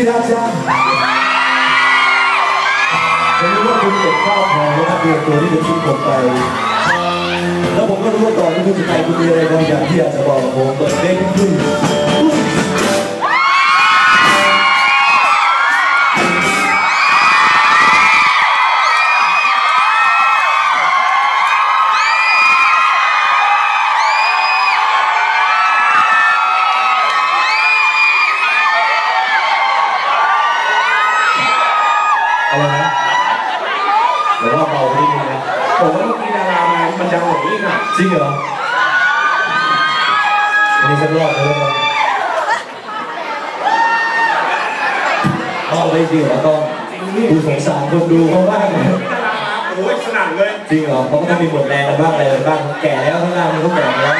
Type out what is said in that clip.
ที่รักจ้าผมรู้ว่าคุณเก็บข้าวแพงแล้วนะเดือนตัวนี้จะทิ้งผมไป แล้วผมก็รู้ว่าตอนนี้คุณจะไปคุณมีอะไรบางอย่างที่อยากจะบอกผมเปิดเด้ขึ้น อะไรนะหรือว่าเบานิดนึงนะผมว่าเมื่อกี้ดารามามันดังกว่านี้อีกอะจริงเหรออันนี้สักรอบเลยแล้วกันเอาไปจริงเหรอต้องดูสงสารคนดูเขาบ้างนะดารามาโอ้ยสนั่นเลย จริงเหรอเขาก็ต้องมีหมดแรงกันบ้างอะไรกันบ้าง แก่แล้วข้างล่างมันก็แก่แล้ว